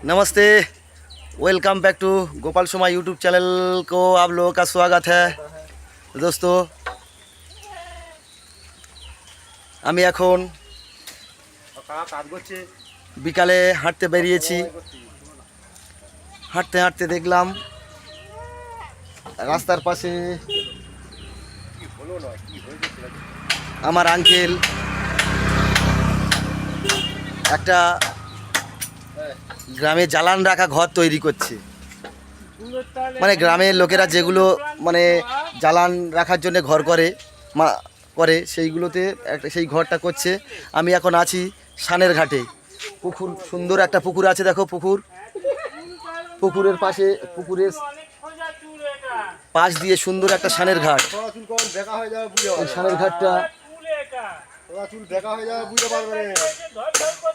नमस्ते welcome back to Gopal Sharma YouTube channel को आप लोगों का स्वागत है दोस्तों আমি এখন বিকালে হাঁটতে বেরিয়েছি হাঁটতে হাঁটতে দেখলাম রাস্তার পাশে আমার আঙ্কেল একটা গ্রামে জ্বালান রাখা ঘর তৈরি করছে। মানে গ্রামের লোকেরা যেগুলো মানে জ্বালান রাখার জন্য ঘর করে, মা, করে, সেইগুলোতে একটা, সেই ঘরটা করছে। আমি এখন আছি সানের ঘাটে। পুকুর, সুন্দর একটা পুকুর আছে, দেখো পুকুর। পুকুরের পাশে, পুকুরের পাশ দিয়ে সুন্দর একটা সানের ঘাট। সানের ঘাটটা।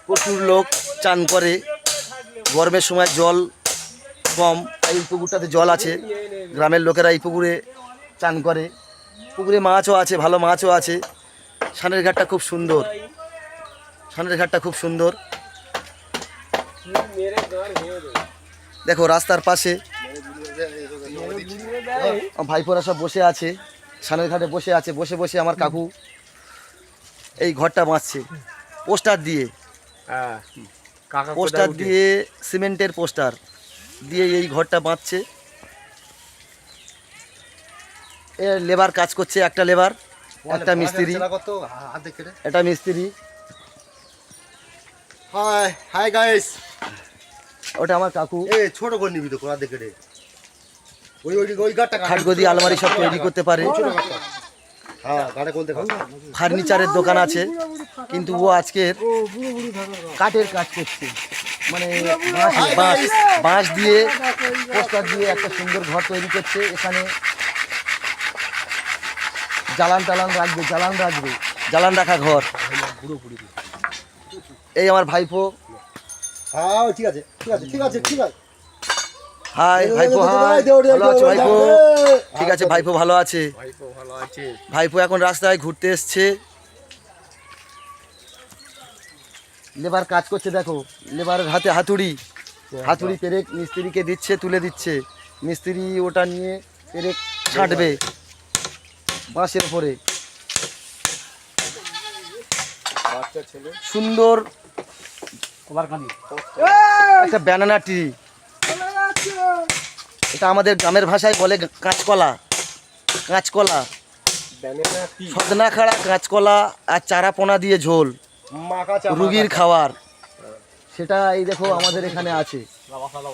প্রচুর লোক চান করে। গরমের সময় জল কম এই পুকুরটাতে জল আছে। গ্রামের লোকেরা এই পুকুরে চান করে। পুকুরে মাছও আছে, ভালো মাছও আছে। সানের ঘাটটা খুব সুন্দর। সানের ঘাটটা খুব সুন্দর। দেখো, রাস্তার পাশে ভাইপোরা সব বসে আছে। সানের ঘাটে বসে আছে, বসে বসে আমার কাকু এই ঘরটা বাঁচছে পোস্টার দিয়ে। পোস্টার দিয়ে সিমেন্টের পোস্টার দিয়ে এই ঘরটা বাঁধছে। এ লেবার কাজ করছে একটা লেবার একটা মিস্ত্রি। একটা মিস্ত্রি। Hi hi guys. ওটা আমার কাকু। এ ছোট করে নিবি তো কোলা দেখে রে ওই ওই ওই গাটটা কাট। খাটগদি আলমারি সব তৈরি করতে পারে। ফার্নিচারের দোকান আছে কিন্তু ও আজকের কাঠের কাজ করছে। মানে বাঁশ- বাঁশ দিয়ে পোস্টার দিয়ে একটা সুন্দর ঘর তৈরি করছে। এখানে জ্বালান টালান রাখবে জ্বালান রাখবে জ্বালান রাখা ঘর। এই আমার ভাইপো। হ্যাঁ ঠিক আছে ঠিক আছে ঠিক আছে ঠিক আছে। হাই ভাইপো হাই। ভালো আছো ভাইপো? ঠিক আছে ভাইপো ভালো আছে। ভাইপো এখন রাস্তায় ঘুরতে এসছে। লেবার কাজ করছে দেখো লেবার হাতে হাতুড়ি। হাতুড়ি পেরেক মিস্ত্রিকে দিচ্ছে তুলে দিচ্ছে। মিস্ত্রি ওটা নিয়ে পেরেক ছাঁটবে বাঁশের উপরে সুন্দর। একটা ব্যানানা ট্রি এটা আমাদের গ্রামের ভাষায় বলে কাঁচকলা। কাঁচকলা। সদনা খাড়া কাঁচকলা আর চারা পোনা দিয়ে ঝোল। রুগীর খাওয়ার। সেটা এই দেখো আমাদের এখানে আছে।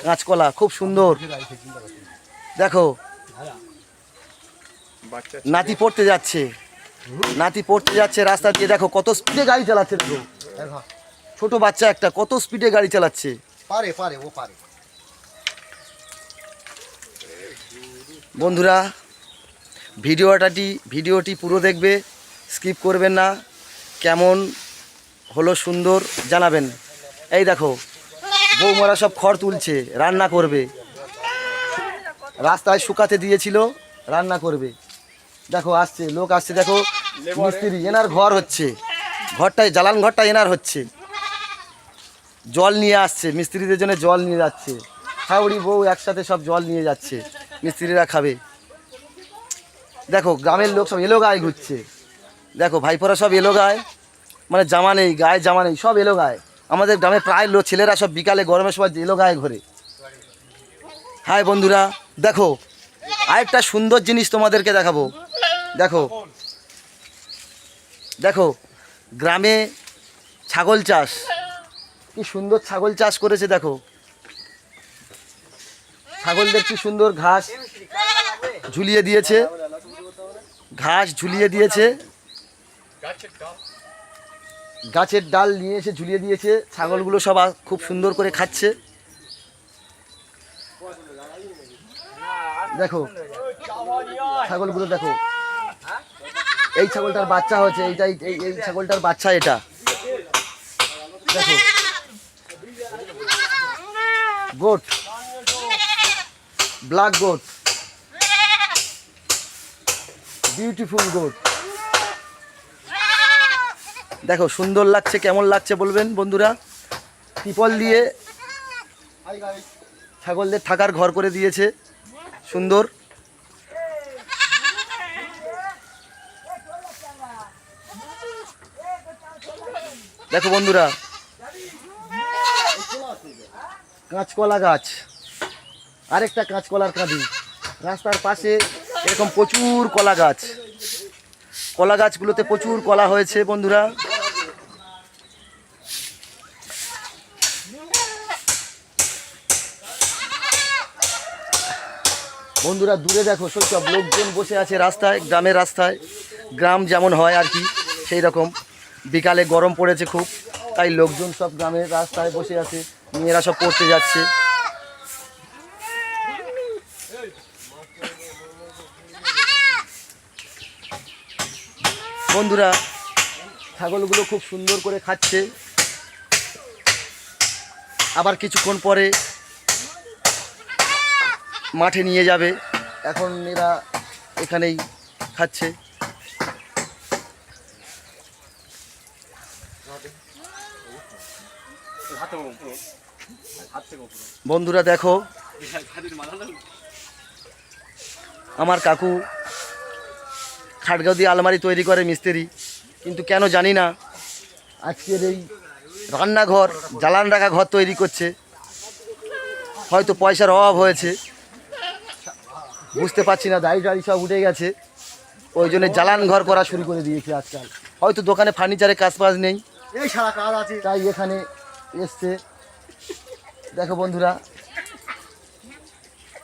কাঁচকলা খুব সুন্দর। দেখো। নাতি পড়তে যাচ্ছে। নাতি পড়তে যাচ্ছে রাস্তা দিয়ে। দেখো কত স্পিডে গাড়ি চালাচ্ছে দেখো। ছোট বাচ্চা একটা কত স্পিডে গাড়ি চালাচ্ছে। পারে পারে ও পারে। বন্ধুরা, ভিডিওটাটি ভিডিওটি পুরো দেখবে, স্কিপ করবেন না, কেমন হলো সুন্দর জানাবেন। এই দেখো, বৌমারা সব খড় তুলছে, রান্না করবে। রাস্তায় শুকাতে দিয়েছিল, রান্না করবে। দেখো, আসছে, লোক আসছে, দেখো, মিস্ত্রি, এনার ঘর হচ্ছে। ঘরটায়, জ্বালান ঘরটা এনার হচ্ছে। জল নিয়ে আসছে, মিস্ত্রিদের জন্য জল নিয়ে যাচ্ছে। হাওড়ি বউ একসাথে সব জল নিয়ে যাচ্ছে। মিস্ত্রিরা খাবে। দেখো, গ্রামের লোক সব এলো গায়ে ঘুরছে। দেখো, ভাইপোরা সব এলো গায়ে। মানে জামা নেই, গায়ে জামা নেই, সব এলো গায়ে। আমাদের গ্রামে প্রায় লোক, ছেলেরা সব বিকালে গরমের সময় এলো গায়ে ঘোরে। হাই বন্ধুরা, দেখো, আরেকটা সুন্দর জিনিস তোমাদেরকে দেখাবো। দেখো দেখো, গ্রামে ছাগল চাষ। কি সুন্দর ছাগল চাষ করেছে, দেখো। ছাগলদের কি সুন্দর ঘাস ঝুলিয়ে দিয়েছে? ঘাস ঝুলিয়ে দিয়েছে। গাছের ডাল নিয়ে এসে ঝুলিয়ে দিয়েছে। ছাগলগুলো সব খুব সুন্দর করে খাচ্ছে। দেখো, ছাগলগুলো দেখো। এই ছাগলটার বাচ্চা হয়েছে এইটাই এই এই ছাগলটার বাচ্চা এটা। দেখো। Goat. Black goat beautiful goat দেখো, সুন্দর লাগছে, কেমন লাগছে বলবেন বন্ধুরা? পিপল দিয়ে ছাগলদের থাকার ঘর করে দিয়েছে। সুন্দর। দেখো বন্ধুরা কাঁচকলা গাছ। আরেকটা কাঁচকলার কাঁদি। রাস্তার পাশে এরকম প্রচুর কলা গাছ। কলা গাছগুলোতে প্রচুর কলা হয়েছে বন্ধুরা। বন্ধুরা, দূরে দেখো সব লোকজন বসে আছে রাস্তায়, গ্রামের রাস্তায়। গ্রাম যেমন হয় আর কি, সেই রকম। বিকালে গরম পড়েছে খুব, তাই লোকজন সব গ্রামের রাস্তায় বসে আছে, মেয়েরা সব পড়তে যাচ্ছে। বন্ধুরা, ছাগলগুলো খুব সুন্দর করে খাচ্ছে। আবার কিছুক্ষণ পরে মাঠে নিয়ে যাবে। এখন এরা এখানেই খাচ্ছে। বন্ধুরা দেখো, আমার কাকু খাটগাঁও দিয়ে আলমারি তৈরি করে মিস্ত্রি। কিন্তু কেন জানি না আজকের এই রান্নাঘর জ্বালান রাখা ঘর তৈরি করছে। হয়তো পয়সার অভাব হয়েছে। বুঝতে পারছি না দাড়ি টাড়ি সব উঠে গেছে। ওই জন্য জ্বালান ঘর করা শুরু করে দিয়েছে আজকাল। হয়তো দোকানে ফার্নিচারের কাজ বাজ নেই। এই সারা কাজ আছে। তাই এখানে এসছে। দেখো বন্ধুরা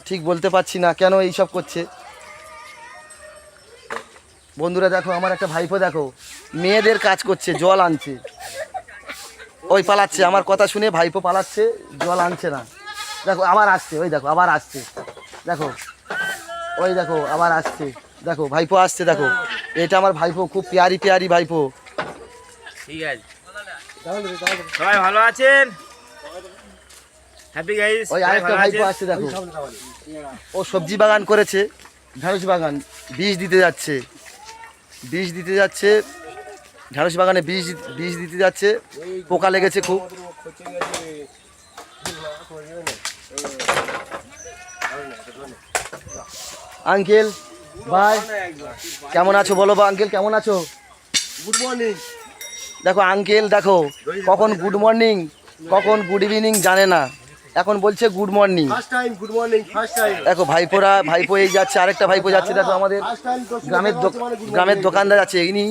ঠিক বলতে পারছি না কেন এইসব করছে। বন্ধুরা দেখো আমার একটা ভাইপো দেখো মেয়েদের কাজ করছে জল আনছে। ওই পালাচ্ছে আমার কথা শুনে ভাইপো পালাচ্ছে জল আনছে না। দেখো আবার আসছে ওই দেখো আবার আসছে। দেখো ওই দেখো আবার আসছে। দেখো ভাইপো আসছে দেখো। এটা আমার ভাইপো খুব পেয়ারি পেয়ারি ভাইপো। ঠিক আছে। সবাই ভালো আছেন? হ্যাপি গাইস ওই আরেকটা ভাইপো আসছে দেখো। ও সবজি বাগান করেছে ঢেঁড়স বাগান বীজ দিতে যাচ্ছে। বীজ দিতে যাচ্ছে ঢেঁড়স বাগানে বিষ বিষ দিতে যাচ্ছে পোকা লেগেছে খুব। আঙ্কেল ভাই কেমন আছো বলো বা আঙ্কেল কেমন আছো? গুড মর্নিং দেখো আঙ্কেল দেখো কখন গুড মর্নিং কখন গুড ইভিনিং জানে না। এখন বলছে good morning first time good morning first time দেখো ভাইপোরা ভাইপো এই যাচ্ছে আরেকটা ভাইপো যাচ্ছে দেখো আমাদের গ্রামের গ্রামের দোকানদার আছে ইনি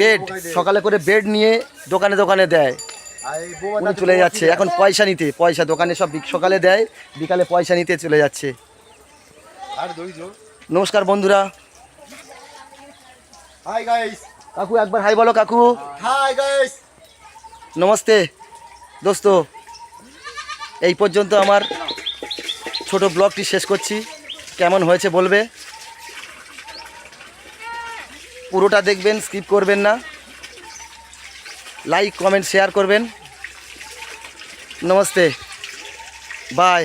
বেড সকালে করে বেড নিয়ে দোকানে দোকানে দেয়। উনি চলে যাচ্ছে এখন পয়সা নিতে পয়সা দোকানে সব সকালে দেয় বিকালে পয়সা নিতে চলে যাচ্ছে। নমস্কার বন্ধুরা। হাই গাইস কাকু একবার হাই বলো কাকু। হাই গাইস নমস্তে। দোস্ত। এই পর্যন্ত আমার ছোট ব্লগটি শেষ করছি। কেমন হয়েছে বলবে? পুরোটা দেখবেন স্কিপ করবেন না। লাইক কমেন্ট শেয়ার করবেন। নমস্তে। বাই